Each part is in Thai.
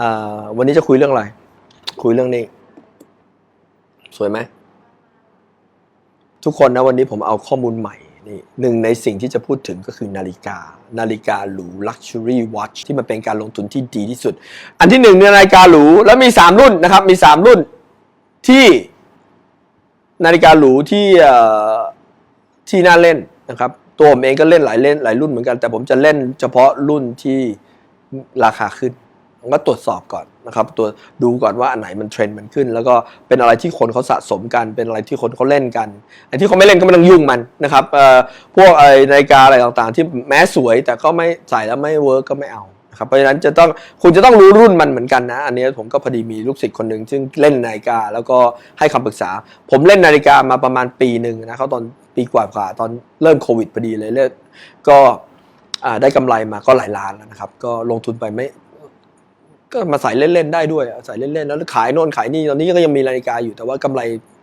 อ่าวันนี้จะคุยเรื่องอะไร คุยเรื่องนี้ สวยไหม ทุกคนนะวันนี้ผมเอาข้อมูลใหม่นี่หนึ่งในสิ่งที่จะพูดถึงก็คือนาฬิกา นาฬิกาหรู luxury watch ที่มันเป็นการลงทุนที่ดีที่สุด อันที่หนึ่งเนี่ยนาฬิกาหรู แล้วมีสามรุ่นนะครับ มีสามรุ่นที่นาฬิกาหรูที่เอ่อที่น่าเล่นนะครับ ตัวผมเองก็เล่นหลายเล่นหลายรุ่นเหมือนกัน แต่ผมจะเล่นเฉพาะรุ่นที่ราคาขึ้นผม ก็ตรวจสอบก่อนนะครับตัวดูก่อนว่าอันไหนมันเทรนด์มันขึ้น แล้วก็เป็นอะไรที่คนเขาสะสมกันเป็นอะไรที่คนเขาเล่นกันไอ้ที่เขาไม่เล่นก็ไม่ต้องยุ่งมันนะครับเอ่อพวกไอ้นาฬิกาอะไรต่างๆ ที่แม้สวยแต่ก็ไม่ใส่แล้วไม่เวิร์กก็ไม่เอาครับเพราะฉะนั้นจะต้องคุณจะต้องรู้รุ่นมันเหมือนกันนะ อันนี้ผมก็พอดีมีลูกศิษย์คนหนึ่งซึ่งเล่นนาฬิกาแล้วก็ให้คำปรึกษา ผมเล่นนาฬิกามาประมาณปีหนึ่งนะเขาตอนปีกว่าๆตอนเริ่มโควิดพอดีเลยเลิกก็ได้กำไรมาก็หลายล้านแล้วนะครับ ก็ลงทุนไปไม่ ก็มาใส่เล่นๆได้ด้วยอะใส่เล่นๆแล้วขายโน่นขายนี่ตอนนี้ก็ยังมีนาฬิกาอยู่แต่ว่ากำไร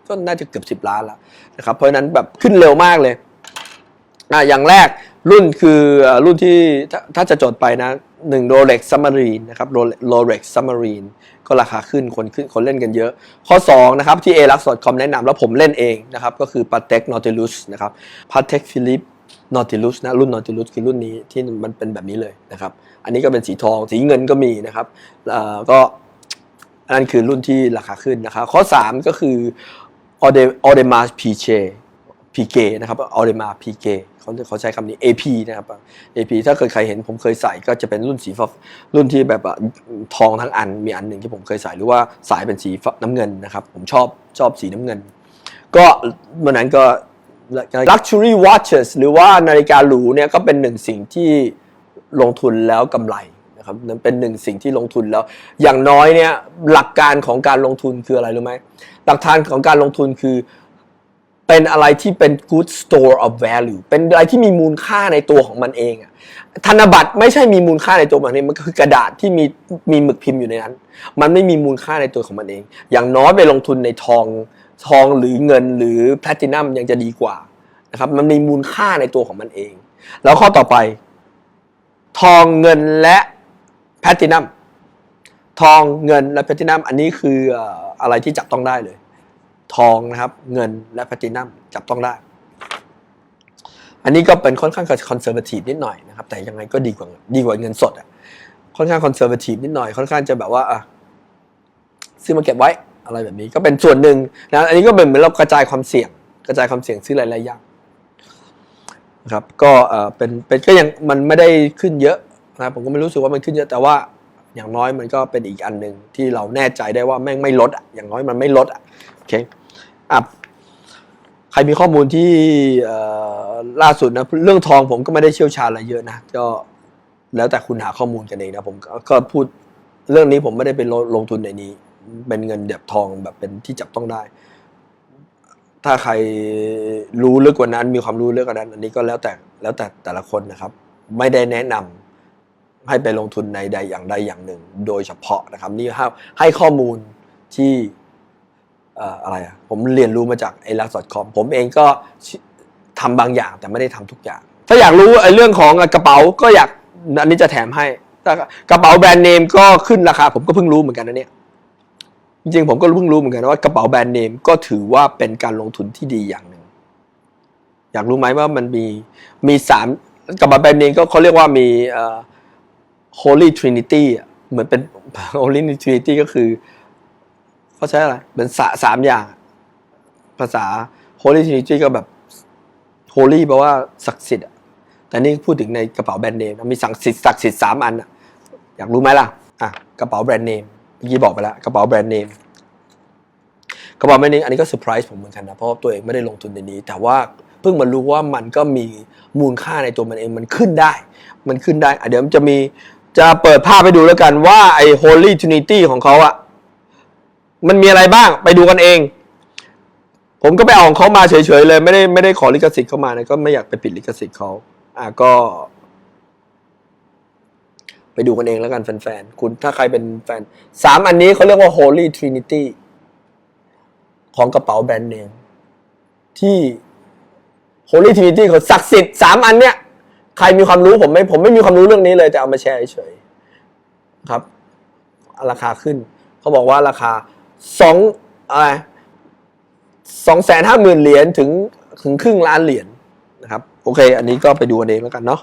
ก็น่าจะเกือบสิบล้านแล้วนะครับเพราะฉะนั้นแบบขึ้นเร็วมากเลยอะอย่างแรกรุ่นคือรุ่นที่ถ้าจะจดไปนะหนึ่งโรเล็กซัมมารีนนะครับโรเล็กซัมมารีนก็ราคาขึ้นคนขึ้นคนเล่นกันเยอะ ข้อ 2 นะครับ ที่ a l u x c o m แนะนำแล้วผมเล่นเองนะครับ ก็คือ Patek Nautilus นะครับ Patek Philip นอติลุสนะรุ่น Nautilus คือรุ่นนี้ที่มันเป็นแบบนี้เลยนะครับ อันนี้ก็เป็นสีทองสีเงินก็มีนะครับก็อันนั้นคือรุ่นที่ราคาขึ้นนะครับ ข้อ 3 ก็คือ Audemars Audemars Piguet Piguet นะครับ Audemars Piguet เขาเขาใช้คำนี้ AP นะครับ AP ถ้าเคยใครเห็นผมเคยใส่ก็จะเป็นรุ่นสีฟ้ารุ่นที่แบบทองทั้งอันมีอันหนึ่งที่ผมเคยใส่หรือว่าสายเป็นสีฟ้าน้ำเงินนะครับ ผมชอบชอบสีน้ำเงิน ก็เมื่อนั้นก็ luxury watches หรือว่านาฬิกาหรูเนี่ยก็เป็นหนึ่งสิ่งที่ลงทุนแล้วกำไรนะครับนั่นเป็นหนึ่งสิ่งที่ลงทุนแล้ว อย่างน้อยเนี่ยหลักการของการลงทุนคืออะไรรู้ไหมหลักฐานของการลงทุนคือเป็นอะไรที่เป็น good store of value เป็นอะไรที่มีมูลค่าในตัวของมันเองธนบัตรไม่ใช่มีมูลค่าในตัวมันเองมันคือกระดาษที่มีมีหมึกพิมพ์อยู่ในนั้น มันไม่มีมูลค่าในตัวของมันเอง อย่างน้อยไปลงทุนในทอง ทองหรือเงินหรือแพลตินัมยังจะดีกว่านะครับ มันมีมูลค่าในตัวของมันเอง แล้วข้อต่อไป ทองเงินและแพลตินัมทองเงินและแพลตินัมอันนี้คืออะไรที่จับต้องได้เลย ทองนะครับเงินและแพลตินัมจับต้องได้ อันนี้ก็เป็นค่อนข้างคอนเซอร์ a ทีฟนิดหน่อยนะครับ แต่ยังไงก็ดีกว่าดีกว่าเงินสดอะค่อนข้างคอนเซอร์ a ทีฟนิดหน่อยค่อนข้างจะแบบว่าอะซื้อมาเก็บไว้ อะไรแบบนี้ก็เป็นส่วนหนึ่งนะอันนี้ก็เป็นเหมือนเรากระจายความเสี่ยง กระจายความเสี่ยงซื้อหลายๆอย่างนะครับก็เออเป็นเป็นก็ยังมันไม่ได้ขึ้นเยอะนะผมก็ไม่รู้สึกว่ามันขึ้นเยอะแต่ว่าอย่างน้อยมันก็เป็นอีกอันหนึ่งที่เราแน่ใจได้ว่าแม่งไม่ลดอะอย่างน้อยมันไม่ลดอะโอเคอะใครมีข้อมูลที่ล่าสุดนะเรื่องทองผมก็ไม่ได้เชี่ยวชาญอะไรเยอะนะก็แล้วแต่คุณหาข้อมูลกันเองนะผมก็ก็พูดเรื่องนี้ผมไม่ได้ไปลงลงทุนในนี้ เป็นเงินแบบทองแบบเป็นที่จับต้องได้ ถ้าใครรู้ลึกกว่านั้น มีความรู้ลึกกว่านั้น อันนี้ก็แล้วแต่แล้วแต่แต่ละคนนะครับ ไม่ได้แนะนำให้ไปลงทุนในใดอย่างใดอย่างหนึ่ง โดยเฉพาะนะครับ นี่ให้ให้ข้อมูลที่เอ่ออะไรอะผมเรียนรู้มาจากไอ้ลัก .com ผมเองก็ทำบางอย่างแต่ไม่ได้ทำทุกอย่าง ถ้าอยากรู้ไอ้เรื่องของกระเป๋าก็อยากอันนี้จะแถมให้ถ้ากระเป๋าแบรนด์เนมก็ขึ้นราคา ผมก็เพิ่งรู้เหมือนกันนะเนี่ย จริงๆผมก็เพิ่งรู้เหมือนกันว่ากระเป๋าแบรนด์เนมก็ถือว่าเป็นการลงทุนที่ดีอย่างหนึ่ง อยากรู้ไหมว่ามันมีมีสามกระเป๋าแบรนด์เนมก็เขาเรียกว่ามีเอ่อ Holy Trinity เหมือนเป็น Holy Trinity ก็คือเขาใช้อะไรเหมือนสาสามอย่าง ภาษา Holy Trinity ก็แบบ Holy แปลว่าศักดิ์สิทธิ์แต่นี่พูดถึงในกระเป๋าแบรนด์เนมนมีศักดิ์สิทธิ์ศักดิ์สิทธิ์สามอันอะอยากรู้ไหมล่ะอะกระเป๋าแบรนด์เนม เมื่อกี้บอกไปแล้วกระเป๋าแบรนด์เนมกระเป๋าแบรนด์เนมอันนี้ก็เซอร์ไพรส์ผมเหมือนกันนะเพราะว่าตัวเองไม่ได้ลงทุนในนี้ แต่ว่าเพิ่งมารู้ว่ามันก็มีมูลค่าในตัวมันเองมันขึ้นได้ มันขึ้นได้อะเดี๋ยวมันจะมีจะเปิดภาพไปดูแล้วกันว่าไอ้ Holy Trinity ของเขาอะมันมีอะไรบ้างไปดูกันเอง ผมก็ไปเอาของเขามาเฉยๆเลย ไม่ได้ไม่ได้ขอลิขสิทธิ์เข้ามานะก็ไม่อยากไปปิดลิขสิทธิ์เขาอะก็ ดูกันเองแล้วกันแฟนๆ คุณถ้าใครเป็นแฟนสามอันนี้เขาเรียกว่า Holy Trinity ของกระเป๋าแบรนด์เนมที่ Holy Trinity เขาศักดิ์สิทธิ์สามอันเนี้ยใครมีความรู้ผมไม่ผมไม่มีความรู้เรื่องนี้เลยแต่เอามาแชร์เฉยๆครับ ราคาขึ้น เขาบอกว่าราคาสองอะไรสองแสนห้าหมื่นเหรียญถึงถึงครึ่งล้านเหรียญนะครับ โอเค อันนี้ก็ไปดูกันเองแล้วกันเนาะ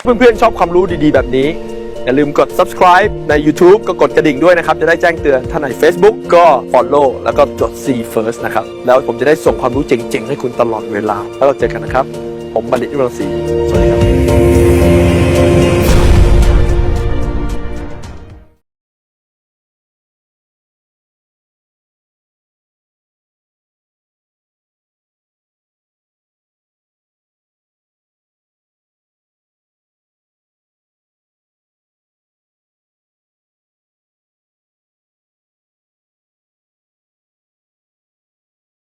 เพื่อนๆชอบความรู้ดีๆแบบนี้ อย่าลืมกด subscribe ใน YouTube ก็กดกระดิ่งด้วยนะครับ จะได้แจ้งเตือนถ้าใน Facebook ก็ follow แล้วก็จด see first นะครับ แล้วผมจะได้ส่งความรู้เจ๋งๆ ให้คุณตลอดเวลา แล้วเราเจอกันนะครับ ผมบัณฑิตวิรังศรีสวัสดีครับ